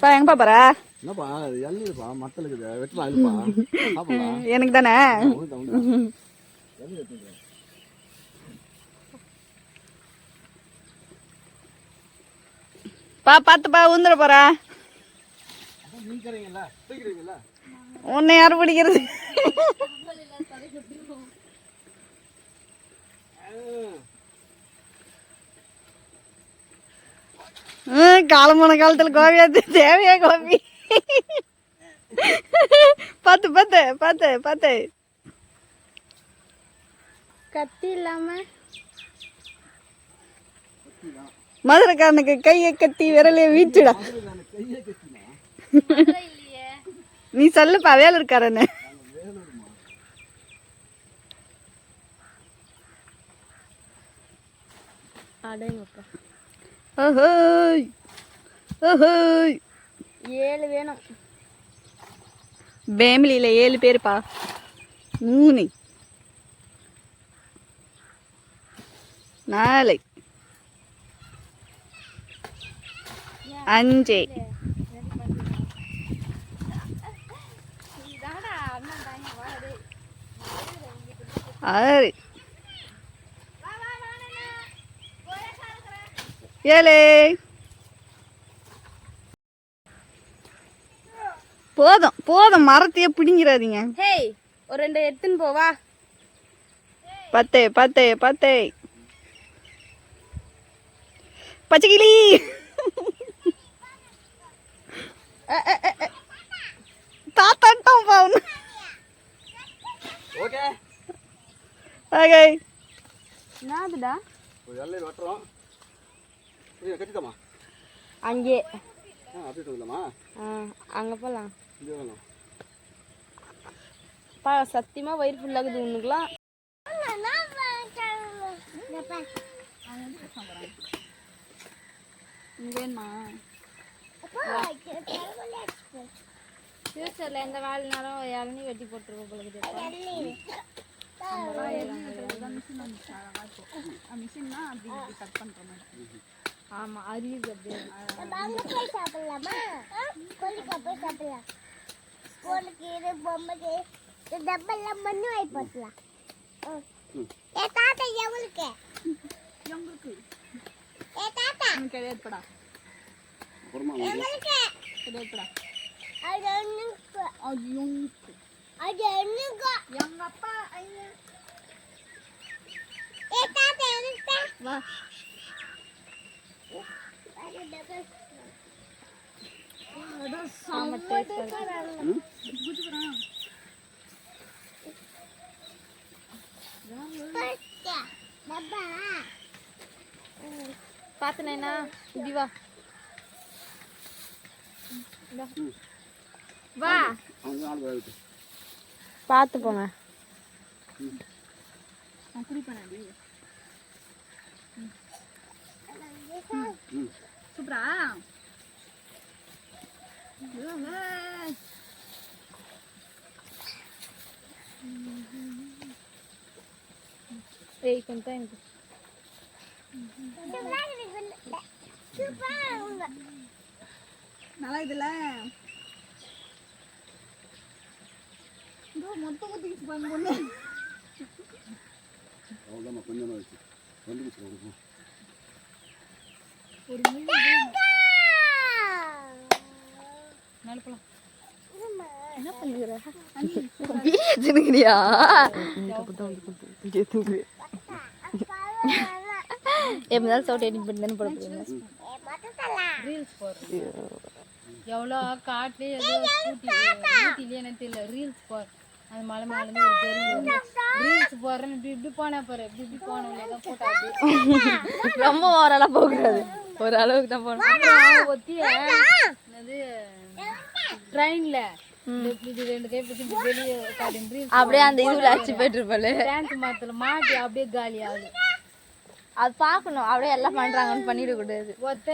பா எங்கப்பா போற? என்னப்பா இளநீர்ப்பா மத்தல் இருக்குது வெட்டலாம் இல்லப்பா எனக்கு தானே. பா பார்த்துப்பா ஊந்துட போறா. உன்னை யார் பிடிக்கிறது? ம், காலம் போன காலத்துல கோபியாது தேவையா கோபி? பார்த்து பார்த்து பார்த்து பார்த்து கத்தி இல்லாம? மதுரைக்காரனுக்கு கையை கத்தி விரலைய இல்லையே நீ சொல்லுப்பா வேலை இருக்காரன்னு அடேங்கப்பா. ஏழு வேணும். ஃபேமிலியில் ஏழு பேருப்பா. மூணு. நாலு. அஞ்சு. ஆறு. ஏழு போதும் போதும் மரத்தையே பிடிங்கிறாதீங்க ஹேய் ஒரு ரெண்டு எடுத்துன்னு போவா பத்து பத்து பத்து. பச்சைக்கிளி. தாத்தாட்டம் பாவனு ஓகே. ஓகே என்னதுடா? ஒரு இளநீர் வெட்டுறோம். கட்டிட்டோமா? அங்கே. ஆ அப்படியே வந்துடலாமா ஆ அங்கே போகலாம் இங்கே வேணும் பா சத்தியமாக வயிறு ஃபுல்லாகுது வேணுமா ஃபியூச்சரில் எந்த வேலை நேரம் இளநீ வெட்டி போட்டுருக்கோம் போல மிஷின்னா அப்படி இப்படி கட் பண்ணுற மாதிரி. ஆமாம் அறியுது அப்படியே அங்க போய் சாப்பிடலாமா? கோழிக்கா போய் சாப்பிடலாம். ஸ்கூலுக்கு இது பொம்மைக்கு இந்த டப்பெல்லாம் மண்ணு வாங்கி போட்டலாம் ஏ தாத்தா எவளுக்கு? எங்களுக்கு ஏ தாத்தா. கிடையாதுப்படா அப்புறமா எவளுக்கு? கிடையாதுப்படா அது ஒண்ணுக்கு ஐயோ அது ஒண்ணுக்கு எங்க அப்பா ஐயா. ஏ தாத்தா எவளுக்கு? வா. பார்த்தனேண்ணா இப்படி வா. பார்த்து போங்க. நான் குடிப்பேன் சூப்பரா ஏய் கொஞ்சம் எனக்கு சூப்பரா உங்க நல்லா இதுல இதோ மொத்தம் ஊத்திக்கிச்சு பாருங்க பொண்ணு. அவ்வளோதான் கொஞ்சம் வச்சு. பிடிச்சி கொடுக்கும் என்ன பண்ணுகிற எப்படி இருந்தாலும் சவுட் எடிட் பண்ணி தானே போட ரீல்ஸ் எவ்வளோ காட்டு ஏதோ ஊட்டி ஊட்டிலேயே தெரியல ரீல்ஸ் போடுற அந்த மலை மேலேருந்து ஒரு பெரிய ரீல்ஸ் போடுறேன்னு இப்படி இப்படி பாரு இப்படி இப்படி போனவங்க ரொம்ப ஓரளவு போகக்கூடாது. ஒரு அளவுக்கு தான் அப்புறம் ஒத்தி என்னது? ட்ரெயின்ல. அப்படியே அந்த இதுல அடிச்சு போயிட்டு டேங்க் மரத்தில் மாட்டி அப்படியே காலி ஆகுது அது பார்க்கணும். அப்படியே எல்லாம் பண்றாங்கன்னு பண்ணிடக்கூடாது.